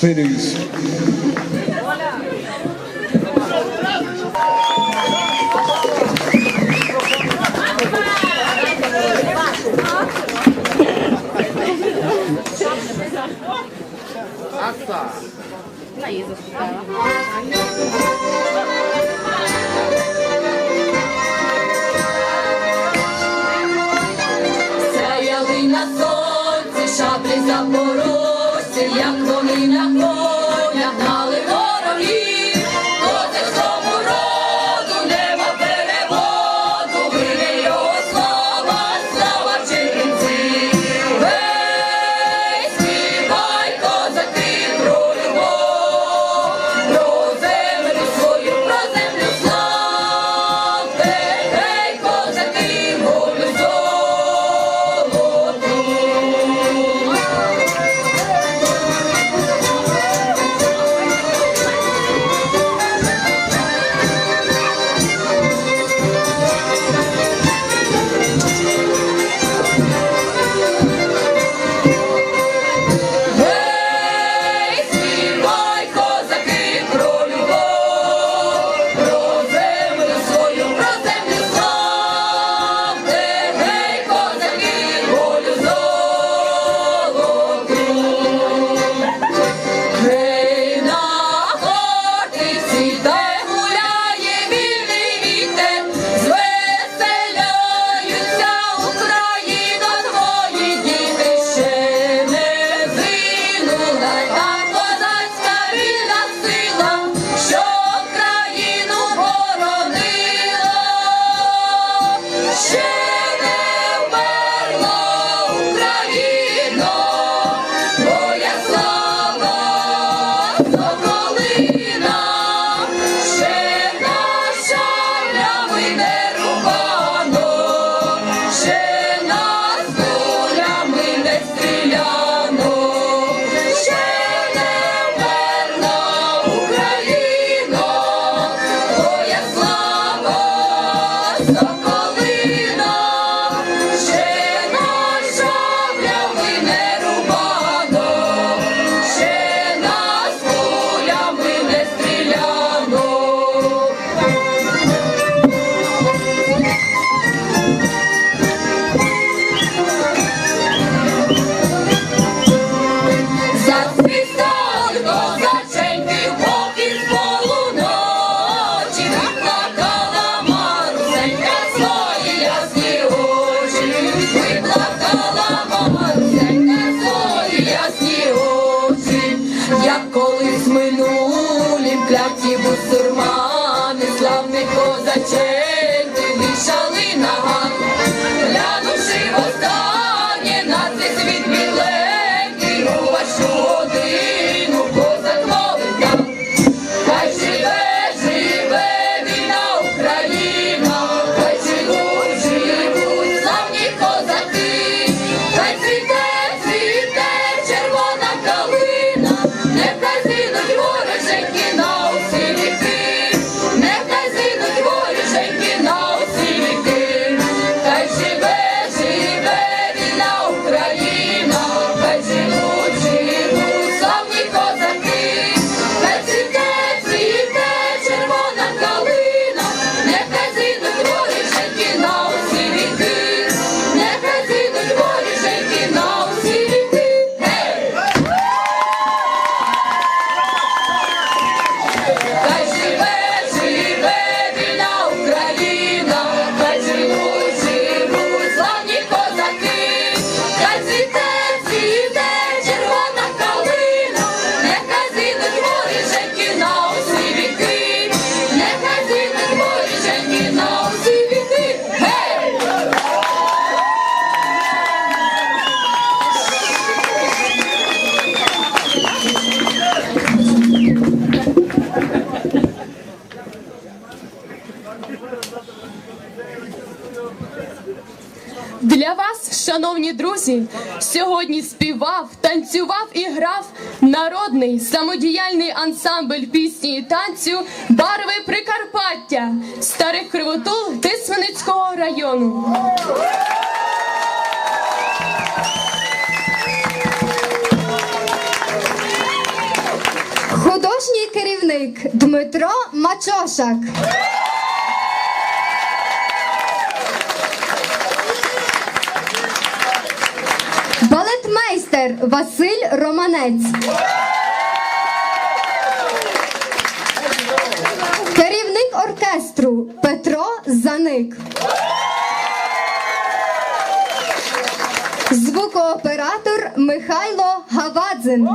Ladies. Hola. Amen. É gigante. Шановні друзі, сьогодні співав, танцював і грав народний самодіяльний ансамбль пісні і танцю Барви Прикарпаття старих кривотул Тисменицького району. Художній керівник Дмитро Мачошак. Балетмейстер Василь Романець. Керівник оркестру Петро Заник. Звукооператор Михайло Гавадзин.